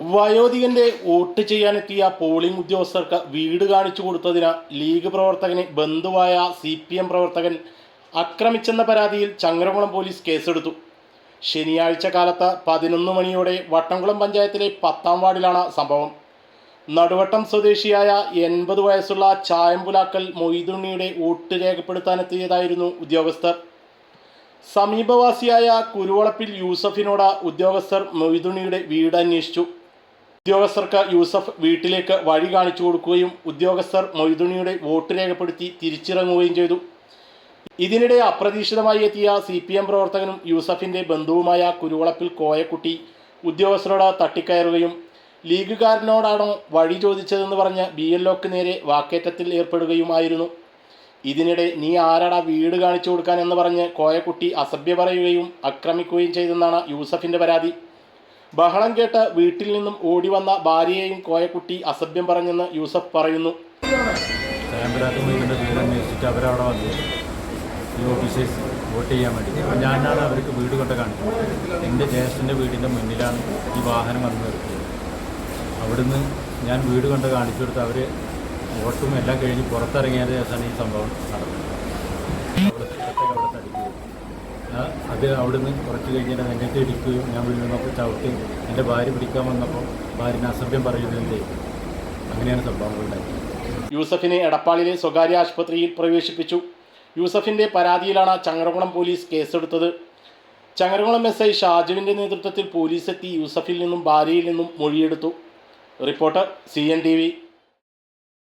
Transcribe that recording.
വയോധികന്റെ vote ചെയ്യാനെത്തിയ polling ഉദ്യോഗസ്ഥർക്ക് വീട് കാണിച്ചു കൊടുത്തതിന് ലീഗ് പ്രവർത്തകന് ബന്ധുവായ സി പി എം പ്രവർത്തകൻ ആക്രമിച്ചെന്ന പരാതിയിൽ ചങ്ങരകുളം പോലീസ് കേസെടുത്തു. ശനിയാഴ്ച കാലത്ത് പതിനൊന്ന് മണിയോടെ വട്ടംകുളം പഞ്ചായത്തിലെ പത്താം വാർഡിലാണ് സംഭവം. നടുവട്ടം സ്വദേശിയായ എൺപത് വയസ്സുള്ള ചായമ്പുലാക്കൽ മൊയ്തുണ്ണിയുടെ വോട്ട് രേഖപ്പെടുത്താനെത്തിയതായിരുന്നു ഉദ്യോഗസ്ഥർ. സമീപവാസിയായ കുരുവളപ്പിൽ യൂസഫിനോട് ഉദ്യോഗസ്ഥർ മൊയ്തുണ്ണിയുടെ വീട് അന്വേഷിച്ചു. ഉദ്യോഗസ്ഥർക്ക് യൂസഫ് വീട്ടിലേക്ക് വഴി കാണിച്ചു കൊടുക്കുകയും ഉദ്യോഗസ്ഥർ മൊയ്തുണിയുടെ വോട്ട് രേഖപ്പെടുത്തി തിരിച്ചിറങ്ങുകയും ചെയ്തു. ഇതിനിടെ അപ്രതീക്ഷിതമായി എത്തിയ സി പി എം പ്രവർത്തകനും യൂസഫിന്റെ ബന്ധുവുമായ കുരുവളപ്പിൽ കോയക്കുട്ടി ഉദ്യോഗസ്ഥരോട് തട്ടിക്കയറുകയും ലീഗുകാരനോടാണോ വഴി ചോദിച്ചതെന്ന് പറഞ്ഞ് ബി എൽ ഒക്ക് നേരെ വാക്കേറ്റത്തിൽ ഏർപ്പെടുകയുമായിരുന്നു. ഇതിനിടെ നീ ആരാടാ വീട് കാണിച്ചു കൊടുക്കാൻ എന്ന് പറഞ്ഞ് കോയക്കുട്ടി അസഭ്യ പറയുകയും ആക്രമിക്കുകയും ചെയ്തെന്നാണ് യൂസഫിന്റെ പരാതി. ബഹളം കേട്ട് വീട്ടിൽ നിന്നും ഓടി വന്ന ഭാര്യയെയും കോയക്കുട്ടി അസഭ്യം പറഞ്ഞെന്ന് യൂസഫ് പറയുന്നു. അവരവിടെ വന്നു. ഈ ഓഫീസേഴ്സ് വോട്ട് ചെയ്യാൻ വേണ്ടി. അപ്പോൾ ഞാനാണ് അവർക്ക് വീട് കൊണ്ട് കാണിക്കുന്നത് എന്റെ ജ്യേഷ്ഠന്റെ വീടിന്റെ മുന്നിലാണ് ഈ വാഹനം വന്ന് നിർത്തിയത്. അവിടുന്ന് ഞാൻ വീട് കൊണ്ട് കാണിച്ചു കൊടുത്ത് അവർ വോട്ടും എല്ലാം കഴിഞ്ഞ് പുറത്തിറങ്ങിയതിന് ശേഷമാണ് ഈ സംഭവം നടന്നത്. അത് അവിടുന്ന് കുറച്ച് കഴിഞ്ഞിട്ട് രംഗത്ത് ഇടിക്കുകയും ഞാൻ വീണ്ടും വന്നപ്പോൾ ചവിട്ടി എന്റെ ഭാര്യ പിടിക്കാൻ വന്നപ്പോൾ ഭാര്യനെ അസഭ്യം പറയുകയും അങ്ങനെയാണ് ഉണ്ടായത്. യൂസഫിനെ എടപ്പാളിലെ സ്വകാര്യ ആശുപത്രിയിൽ പ്രവേശിപ്പിച്ചു. യൂസഫിന്റെ പരാതിയിലാണ് ചങ്ങരകുളം പോലീസ് കേസെടുത്തത്. ചങ്ങരകുളം എസ് ഐ ഷാജുവിന്റെ നേതൃത്വത്തിൽ പോലീസ് എത്തി യൂസഫിൽ നിന്നും ഭാര്യയിൽ നിന്നും മൊഴിയെടുത്തു. Reporter C N T V.